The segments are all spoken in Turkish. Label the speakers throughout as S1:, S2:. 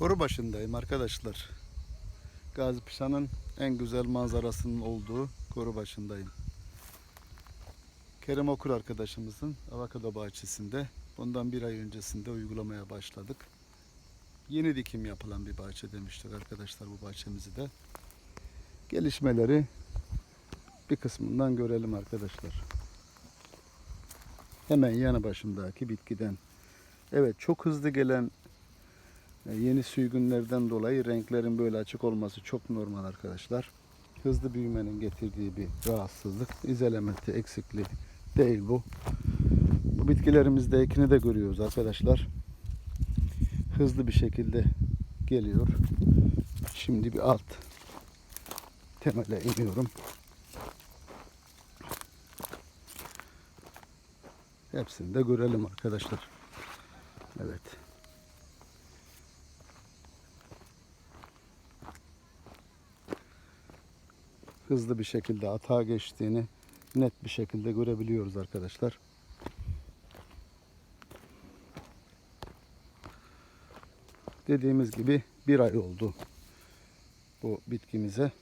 S1: Koru başındayım arkadaşlar. Gazi Paşa'nın en güzel manzarasının olduğu koru başındayım. Kerem Okur arkadaşımızın avokado bahçesinde bundan bir ay öncesinde uygulamaya başladık. Yeni dikim yapılan bir bahçe demiştik arkadaşlar bu bahçemizi de. Gelişmeleri bir kısmından görelim arkadaşlar. Hemen yanı başımdaki bitkiden. Evet çok hızlı gelen yeni sürgünlerden dolayı renklerin böyle açık olması çok normal arkadaşlar. Hızlı büyümenin getirdiği bir rahatsızlık. İzelementi eksikliği değil bu. Bu bitkilerimizde ekini de görüyoruz arkadaşlar. Hızlı bir şekilde geliyor. Şimdi bir alt temele iniyorum. Hepsini de görelim arkadaşlar. Evet. Hızlı bir şekilde atağa geçtiğini net bir şekilde görebiliyoruz arkadaşlar. Dediğimiz gibi bir ay oldu bu bitkimize.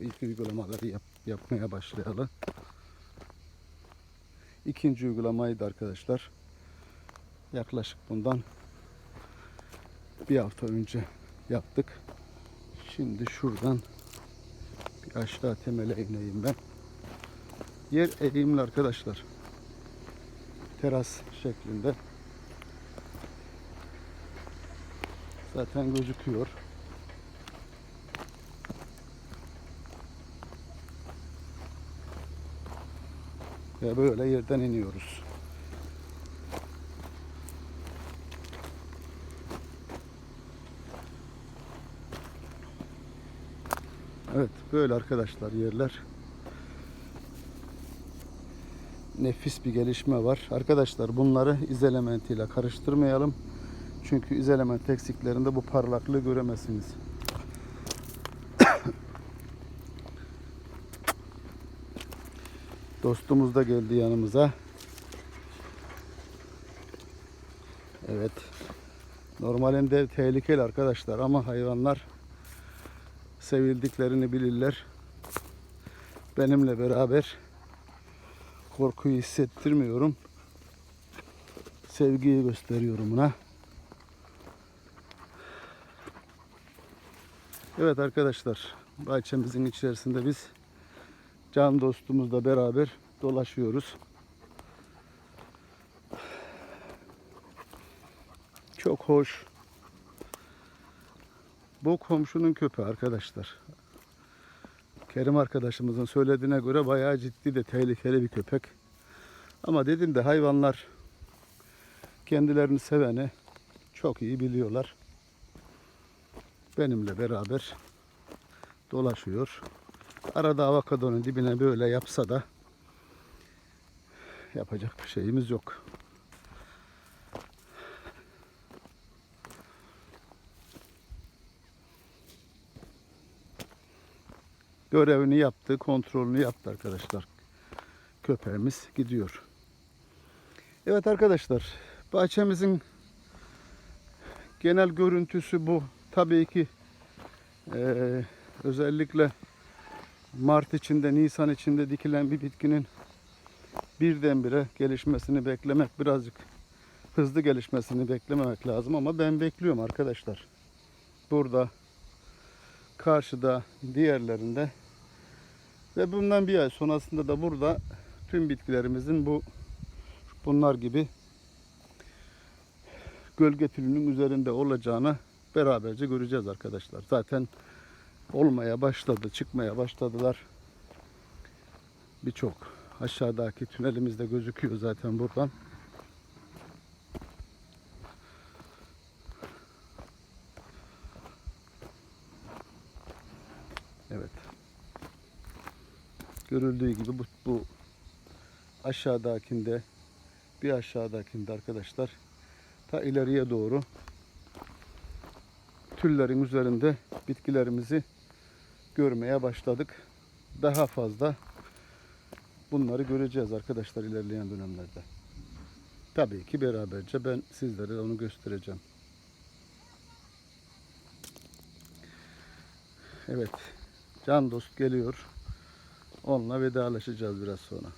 S1: İlk uygulamaları yap, yapmaya başlayalım. İkinci uygulamayı da arkadaşlar yaklaşık bundan bir hafta önce yaptık. Şimdi şuradan bir aşağı temele ineyim ben. Yer eğimli arkadaşlar. Teras şeklinde. Zaten gözüküyor. Ve böyle yerden iniyoruz. Evet böyle arkadaşlar yerler. Nefis bir gelişme var. Arkadaşlar bunları izelementiyle karıştırmayalım. Çünkü izelement eksiklerinde bu parlaklığı göremezsiniz. Dostumuz da geldi yanımıza. Evet. Normalinde tehlikeli arkadaşlar ama hayvanlar sevildiklerini bilirler. Benimle beraber korkuyu hissettirmiyorum. Sevgiyi gösteriyorum ona. Evet arkadaşlar, bahçemizin içerisinde biz can dostumuzla beraber dolaşıyoruz. Çok hoş. Bu komşunun köpeği arkadaşlar. Kerim arkadaşımızın söylediğine göre bayağı ciddi de tehlikeli bir köpek. Ama dedim de hayvanlar kendilerini seveni çok iyi biliyorlar. Benimle beraber dolaşıyor. Arada avokadonun dibine böyle yapsa da yapacak bir şeyimiz yok. Görevini yaptı, kontrolünü yaptı arkadaşlar. Köpeğimiz gidiyor. Evet arkadaşlar, bahçemizin genel görüntüsü bu. Tabii ki eee, özellikle Mart içinde, Nisan içinde dikilen bir bitkinin birdenbire gelişmesini beklemek birazcık hızlı gelişmesini beklememek lazım ama ben bekliyorum arkadaşlar. Burada karşıda diğerlerinde ve bundan bir ay sonrasında da burada tüm bitkilerimizin bu bunlar gibi gölge tülünün üzerinde olacağını beraberce göreceğiz arkadaşlar. Zaten olmaya başladı, çıkmaya başladılar. Birçok aşağıdaki tünelimizde gözüküyor zaten buradan. Evet. Görüldüğü gibi bu, bu aşağıdakinde bir aşağıdakinde arkadaşlar ta ileriye doğru tüllerin üzerinde bitkilerimizi görmeye başladık. Daha fazla bunları göreceğiz arkadaşlar ilerleyen dönemlerde. Tabii ki beraberce ben sizlere onu göstereceğim. Evet. Can dost geliyor. Onunla vedalaşacağız biraz sonra.